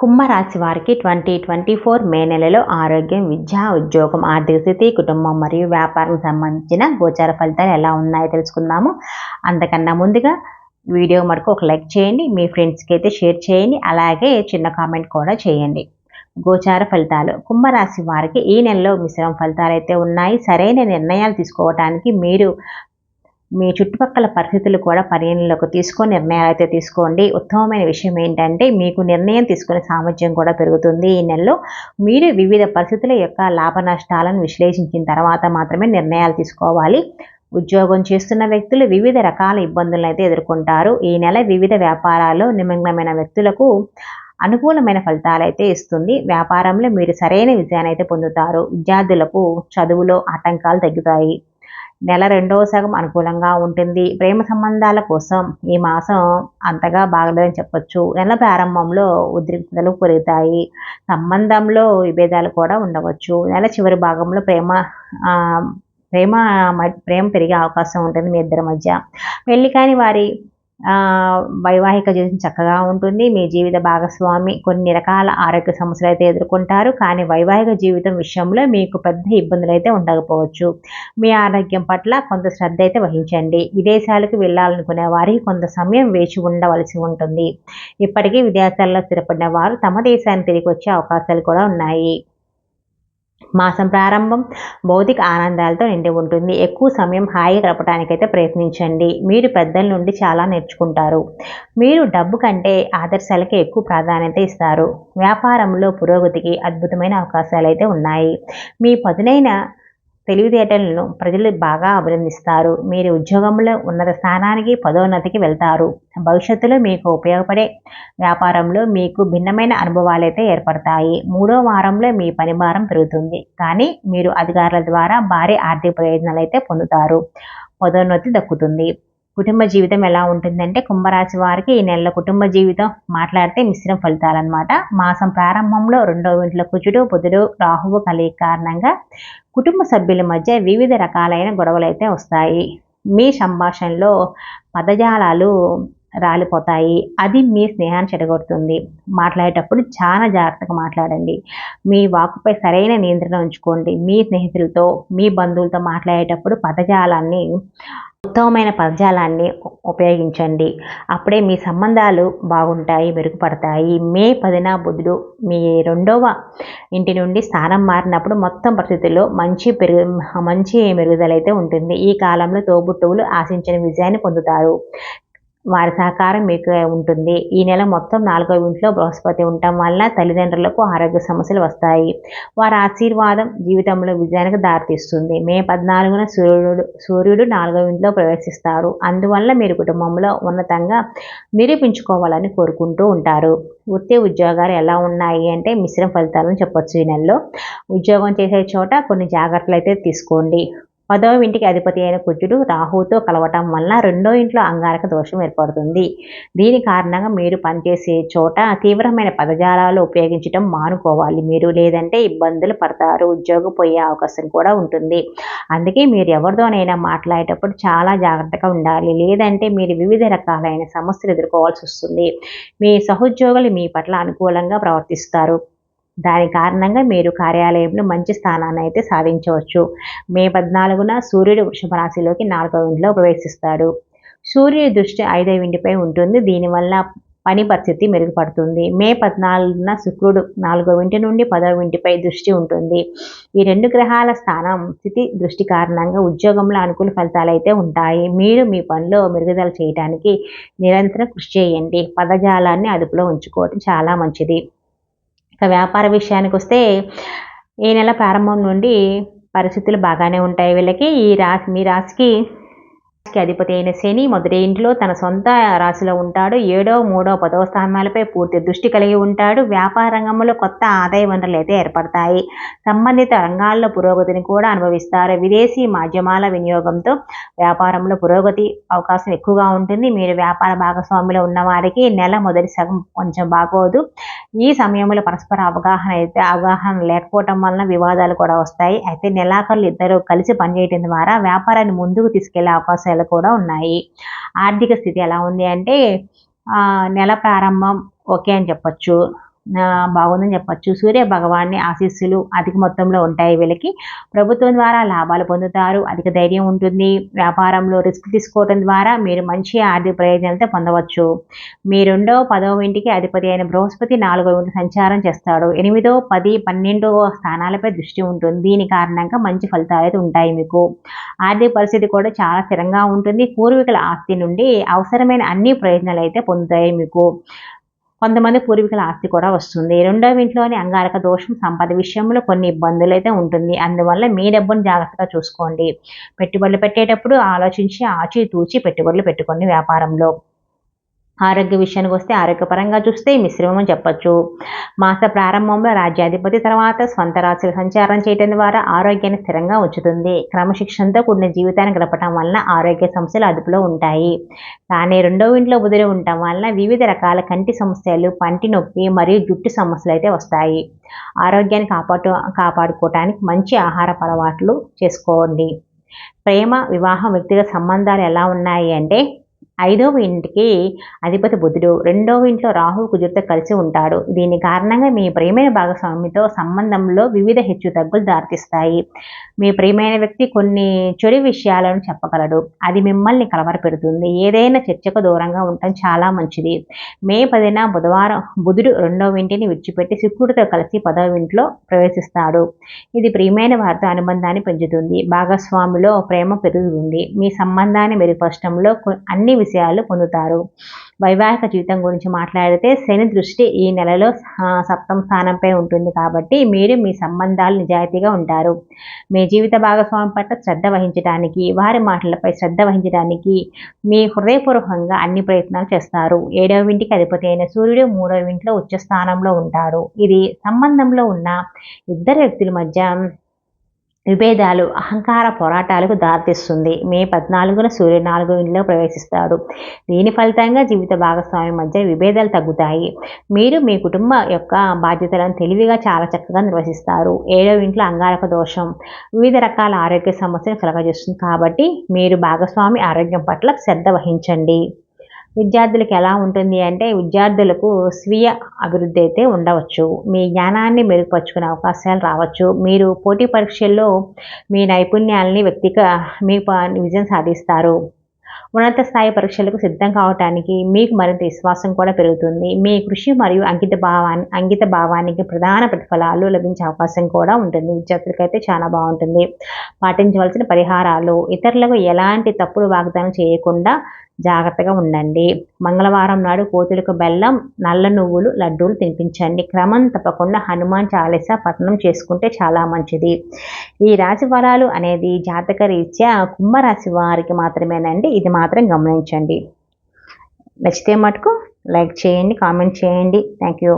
కుంభరాశి వారికి twenty twenty four May నెలలో ఆరోగ్యం విద్య ఉద్యోగం ఆర్థిక స్థితి కుటుంబం మరియు వ్యాపారం సంబంధించిన గోచార ఫలితాలు ఎలా ఉన్నాయో తెలుసుకుందాము. అంతకన్నా ముందుగా వీడియో మటుకు ఒక లైక్ చేయండి మీ ఫ్రెండ్స్కి అయితే షేర్ చేయండి అలాగే చిన్న కామెంట్ కూడా చేయండి. గోచార ఫలితాలు. కుంభరాశి వారికి ఈ నెలలో మిశ్రమ ఫలితాలు అయితే ఉన్నాయి. సరైన నిర్ణయాలు తీసుకోవడానికి మీరు మీ చుట్టుపక్కల పరిస్థితులు కూడా పరిగణలోకి తీసుకొని నిర్ణయాలు అయితే తీసుకోండి. ఉత్తమమైన విషయం ఏంటంటే మీకు నిర్ణయం తీసుకునే సామర్థ్యం కూడా పెరుగుతుంది. ఈ నెలలో మీరు వివిధ పరిస్థితుల యొక్క లాభ నష్టాలను విశ్లేషించిన తర్వాత మాత్రమే నిర్ణయాలు తీసుకోవాలి. ఉద్యోగం చేస్తున్న వ్యక్తులు వివిధ రకాల ఇబ్బందులను అయితే ఎదుర్కొంటారు. ఈ నెల వివిధ వ్యాపారాల్లో నిమగ్నమైన వ్యక్తులకు అనుకూలమైన ఫలితాలు అయితే ఇస్తుంది. వ్యాపారంలో మీరు సరైన విజయాన్ని అయితే పొందుతారు. విద్యార్థులకు చదువులో ఆటంకాలు తగ్గుతాయి. నెల రెండవ సగం అనుకూలంగా ఉంటుంది. ప్రేమ సంబంధాల కోసం ఈ మాసం అంతగా బాగలేదని చెప్పొచ్చు. నెల ప్రారంభంలో ఉద్రిక్తలు పెరుగుతాయి. సంబంధంలో విభేదాలు కూడా ఉండవచ్చు. నెల చివరి భాగంలో ప్రేమ ప్రేమ ప్రేమ పెరిగే అవకాశం ఉంటుంది మీ ఇద్దరి మధ్య. పెళ్ళి కాని వారి వైవాహిక జీవితం చక్కగా ఉంటుంది. మీ జీవిత భాగస్వామి కొన్ని రకాల ఆరోగ్య సమస్యలు అయితే ఎదుర్కొంటారు. కానీ వైవాహిక జీవితం విషయంలో మీకు పెద్ద ఇబ్బందులు అయితే ఉండకపోవచ్చు. మీ ఆరోగ్యం పట్ల కొంత శ్రద్ధ అయితే వహించండి. విదేశాలకు వెళ్ళాలనుకునే వారికి కొంత సమయం వేచి ఉండవలసి ఉంటుంది. ఇప్పటికీ విదేశాల్లో స్థిరపడిన వారు తమ దేశానికి తిరిగి వచ్చే అవకాశాలు కూడా ఉన్నాయి. మాసం ప్రారంభం భౌతిక ఆనందాలతో నిండి ఉంటుంది. ఎక్కువ సమయం హాయిగా గడపడానికైతే ప్రయత్నించండి. మీరు పెద్దల నుండి చాలా నేర్చుకుంటారు. మీరు డబ్బు కంటే ఆదర్శాలకి ఎక్కువ ప్రాధాన్యత ఇస్తారు. వ్యాపారంలో పురోగతికి అద్భుతమైన అవకాశాలు అయితే ఉన్నాయి. మీ పదునైన తెలివితేటలను ప్రజలు బాగా అభినందిస్తారు. మీరు ఉద్యోగంలో ఉన్నత స్థానానికి పదోన్నతికి వెళ్తారు. భవిష్యత్తులో మీకు ఉపయోగపడే వ్యాపారంలో మీకు భిన్నమైన అనుభవాలు అయితే ఏర్పడతాయి. మూడో వారంలో మీ పనిభారం పెరుగుతుంది. కానీ మీరు అధికారుల ద్వారా భారీ ఆర్థిక ప్రయోజనాలు అయితే పొందుతారు. పదోన్నతి దక్కుతుంది. కుటుంబ జీవితం ఎలా ఉంటుందంటే కుంభరాశి వారికి ఈ నెలలో కుటుంబ జీవితం మాట్లాడితే మిశ్రమ ఫలితాలన్నమాట. మాసం ప్రారంభంలో రెండవ ఇంట్లో కుజుడు బుధుడు రాహువు కలిగి కారణంగా కుటుంబ సభ్యుల మధ్య వివిధ రకాలైన గొడవలు అయితే వస్తాయి. మీ సంభాషణలో పదజాలాలు రాలిపోతాయి. అది మీ స్నేహాన్ని చెడగొడుతుంది. మాట్లాడేటప్పుడు చాలా జాగ్రత్తగా మాట్లాడండి. మీ వాకుపై సరైన నియంత్రణ ఉంచుకోండి. మీ స్నేహితులతో మీ బంధువులతో మాట్లాడేటప్పుడు పదజాలాన్ని ఉత్తమమైన పదజాలాన్ని ఉపయోగించండి. అప్పుడే మీ సంబంధాలు బాగుంటాయి మెరుగుపడతాయి. మే పదిన బుధుడు మీ రెండవ ఇంటి నుండి స్థానం మారినప్పుడు మొత్తం పరిస్థితుల్లో మంచి పెరుగు మంచి మెరుగుదల అయితే ఉంటుంది. ఈ కాలంలో తోబుట్టువులు ఆశించిన విజయాన్ని పొందుతారు. వారి సహకారం మీకు ఉంటుంది. ఈ నెల మొత్తం నాలుగో ఇంట్లో బృహస్పతి ఉండటం వల్ల తల్లిదండ్రులకు ఆరోగ్య సమస్యలు వస్తాయి. వారి ఆశీర్వాదం జీవితంలో విజయానికి దారితీస్తుంది. మే పద్నాలుగున సూర్యుడు సూర్యుడు నాలుగో ఇంట్లో ప్రవేశిస్తారు. అందువల్ల మీరు కుటుంబంలో ఉన్నతంగా నిరూపించుకోవాలని కోరుకుంటూ ఉంటారు. వృత్తి ఉద్యోగాలు ఎలా ఉన్నాయి అంటే మిశ్రమ ఫలితాలను చెప్పొచ్చు ఈ నెలలో. ఉద్యోగం చేసే చోట కొన్ని జాగ్రత్తలు అయితే తీసుకోండి. పదవ ఇంటికి అధిపతి అయిన కుజుడు రాహుతో కలవటం వల్ల రెండో ఇంట్లో అంగారక దోషం ఏర్పడుతుంది. దీని కారణంగా మీరు పనిచేసే చోట తీవ్రమైన పదజాలాలు ఉపయోగించడం మానుకోవాలి. మీరు లేదంటే ఇబ్బందులు పడతారు. ఉద్యోగం పోయే అవకాశం కూడా ఉంటుంది. అందుకే మీరు ఎవరితోనైనా మాట్లాడేటప్పుడు చాలా జాగ్రత్తగా ఉండాలి. లేదంటే మీరు వివిధ రకాలైన సమస్యలు ఎదుర్కోవాల్సి వస్తుంది. మీ సహోద్యోగులు మీ పట్ల అనుకూలంగా ప్రవర్తిస్తారు. దాని కారణంగా మీరు కార్యాలయంలో మంచి స్థానాన్ని అయితే సాధించవచ్చు. మే పద్నాలుగున సూర్యుడు వృషభ రాశిలోకి నాలుగవ ఇంట్లో ప్రవేశిస్తాడు. సూర్యుడి దృష్టి ఐదవ ఇంటిపై ఉంటుంది. దీనివల్ల పని పరిస్థితి మెరుగుపడుతుంది. మే పద్నాలుగున శుక్రుడు నాలుగవ ఇంటి నుండి పదవ ఇంటిపై దృష్టి ఉంటుంది. ఈ రెండు గ్రహాల స్థానం స్థితి దృష్టి కారణంగా ఉద్యోగంలో అనుకూల ఫలితాలు అయితే ఉంటాయి. మీరు మీ పనిలో మెరుగుదల చేయడానికి నిరంతరం కృషి చేయండి. పదజాలాన్ని అదుపులో ఉంచుకోవడం చాలా మంచిది. ఇక వ్యాపార విషయానికి వస్తే ఈ నెల ప్రారంభం నుండి పరిస్థితులు బాగానే ఉంటాయి వీళ్ళకి. ఈ రాశి మీ రాశికి రాశికి అధిపతి అయిన శని మొదటి ఇంట్లో తన సొంత రాశిలో ఉంటాడు. ఏడో మూడో పదవ స్థానాలపై పూర్తి దృష్టి కలిగి ఉంటాడు. వ్యాపార రంగంలో కొత్త ఆదాయ వనరులు అయితే ఏర్పడతాయి. సంబంధిత రంగాల్లో పురోగతిని కూడా అనుభవిస్తారు. విదేశీ మాధ్యమాల వినియోగంతో వ్యాపారంలో పురోగతి అవకాశం ఎక్కువగా ఉంటుంది. మీరు వ్యాపార భాగస్వామిలో ఉన్నవారికి నెల మొదటి సగం కొంచెం బాగోదు. ఈ సమయంలో పరస్పర అవగాహన అయితే అవగాహన లేకపోవటం వలన వివాదాలు కూడా వస్తాయి. అయితే నెలాఖరులు ఇద్దరు కలిసి పనిచేయడం ద్వారా వ్యాపారాన్ని ముందుకు తీసుకెళ్ళే అవకాశాలు సమస్యలు కూడా ఉన్నాయి. ఆర్థిక స్థితి ఎలా ఉంది అంటే నెల ప్రారంభం ఓకే అని చెప్పొచ్చు. బాగుందని చెప్పచ్చు. సూర్య భగవాన్ని ఆశీస్సులు అధిక మొత్తంలో ఉంటాయి వీళ్ళకి. ప్రభుత్వం ద్వారా లాభాలు పొందుతారు అధిక ధైర్యం ఉంటుంది. వ్యాపారంలో రిస్క్ తీసుకోవడం ద్వారా మీరు మంచి ఆర్థిక ప్రయోజనాలతో పొందవచ్చు. మీ రెండో పదవ ఇంటికి అధిపతి అయిన బృహస్పతి నాలుగవ ఇంటి సంచారం చేస్తాడు. ఎనిమిదో పది పన్నెండవ స్థానాలపై దృష్టి ఉంటుంది. దీని కారణంగా మంచి ఫలితాలు అయితే ఉంటాయి మీకు. ఆర్థిక పరిస్థితి కూడా చాలా స్థిరంగా ఉంటుంది. పూర్వీకుల ఆస్తి నుండి అవసరమైన అన్ని ప్రయోజనాలు అయితే పొందుతాయి మీకు. కొంతమంది పూర్వీకుల ఆస్తి కూడా వస్తుంది. రెండవ ఇంట్లోని అంగారక దోషం సంపద విషయంలో కొన్ని ఇబ్బందులు అయితే ఉంటుంది. అందువల్ల మీ డబ్బును జాగ్రత్తగా చూసుకోండి. పెట్టుబడులు పెట్టేటప్పుడు ఆలోచించి ఆచి తూచి పెట్టుబడులు పెట్టుకోండి వ్యాపారంలో. ఆరోగ్య విషయానికి వస్తే ఆరోగ్యపరంగా చూస్తే మిశ్రమం చెప్పచ్చు. మాస ప్రారంభంలో రాజ్యాధిపతి తర్వాత స్వంత రాశులు సంచారం చేయడం ద్వారా ఆరోగ్యాన్ని స్థిరంగా ఉంచుతుంది. క్రమశిక్షణతో కూడిన జీవితాన్ని గడపడం వలన ఆరోగ్య సమస్యలు అదుపులో ఉంటాయి. కానీ రెండవ ఇంట్లో బుదిరి ఉండటం వలన వివిధ రకాల కంటి సమస్యలు పంటి నొప్పి మరియు జుట్టు సమస్యలు అయితే వస్తాయి. ఆరోగ్యాన్ని కాపాడు కాపాడుకోవటానికి మంచి ఆహార అలవాట్లు చేసుకోండి. ప్రేమ వివాహం వ్యక్తిగత సంబంధాలు ఎలా ఉన్నాయి అంటే ఐదవ ఇంటికి అధిపతి బుధుడు రెండవ ఇంట్లో రాహు కుజుడితో కలిసి ఉంటాడు. దీని కారణంగా మీ ప్రియమైన భాగస్వామితో సంబంధంలో వివిధ హెచ్చు తగ్గులు దారితీస్తాయి. మీ ప్రియమైన వ్యక్తి కొన్ని చెడు విషయాలను చెప్పగలడు. అది మిమ్మల్ని కలవరపెడుతుంది. ఏదైనా చర్చకు దూరంగా ఉండటం చాలా మంచిది. మే పదిన బుధవారం బుధుడు రెండవ ఇంటిని విడిచిపెట్టి శుక్రుడితో కలిసి పదవ ఇంట్లో ప్రవేశిస్తాడు. ఇది ప్రియమైన వారితో అనుబంధాన్ని పెంచుతుంది. భాగస్వామిలో ప్రేమ పెరుగుతుంది. మీ సంబంధాన్ని మెరుగుపరచడంలో అన్ని విషయాలు పొందుతారు. వైవాహిక జీవితం గురించి మాట్లాడితే శని దృష్టి ఈ నెలలో సప్తమ స్థానంపై ఉంటుంది కాబట్టి మీరు మీ సంబంధాలు నిజాయితీగా ఉంటారు. మీ జీవిత భాగస్వామి పట్ల శ్రద్ధ వహించడానికి వారి మాటలపై శ్రద్ధ వహించడానికి మీ హృదయపూర్వకంగా అన్ని ప్రయత్నాలు చేస్తారు. ఏడవ ఇంటికి అధిపతి అయిన సూర్యుడు మూడవ ఇంట్లో ఉచ్చ స్థానంలో ఉంటారు ఇది సంబంధంలో ఉన్న ఇద్దరు వ్యక్తుల మధ్య విభేదాలు అహంకార పోరాటాలకు దారితీస్తుంది. మే పద్నాలుగున సూర్యుడు నాలుగో ఇంట్లో ప్రవేశిస్తాడు. దీని ఫలితంగా జీవిత భాగస్వామి మధ్య విభేదాలు తగ్గుతాయి. మీరు మీ కుటుంబ యొక్క బాధ్యతలను తెలివిగా చాలా చక్కగా నిర్వహిస్తారు. ఏడవ ఇంట్లో అంగారక దోషం వివిధ రకాల ఆరోగ్య సమస్యలు కలగజేస్తుంది. కాబట్టి మీరు భాగస్వామి ఆరోగ్యం పట్ల శ్రద్ధ వహించండి. విద్యార్థులకు ఎలా ఉంటుంది అంటే విద్యార్థులకు స్వీయ అభివృద్ధి అయితే ఉండవచ్చు. మీ జ్ఞానాన్ని మెరుగుపరుచుకునే అవకాశాలు రావచ్చు. మీరు పోటీ పరీక్షల్లో మీ నైపుణ్యాలని వ్యక్తిగా మీ విజయం సాధిస్తారు. ఉన్నత స్థాయి పరీక్షలకు సిద్ధం కావటానికి మీకు మరింత విశ్వాసం కూడా పెరుగుతుంది. మీ కృషి మరియు అంకిత భావాన్ని అంకిత భావానికి ప్రధాన ప్రతిఫలాలు లభించే అవకాశం కూడా ఉంటుంది. విద్యార్థులకైతే చాలా బాగుంటుంది. పాటించవలసిన పరిహారాలు ఇతరులకు ఎలాంటి తప్పుడు వాగ్దానం చేయకుండా జాగ్రత్తగా ఉండండి. మంగళవారం నాడు కోతులకు బెల్లం నల్ల నువ్వులు లడ్డూలు తినిపించండి. క్రమం తప్పకుండా హనుమాన్ చాలీసా పఠనం చేసుకుంటే చాలా మంచిది. ఈ రాశి ఫలాలు అనేది జాతక రీత్యా కుంభరాశి వారికి మాత్రమేనండి. ఇది మాత్రం గమనించండి. నచ్చితే మటుకు లైక్ చేయండి కామెంట్ చేయండి. Thank you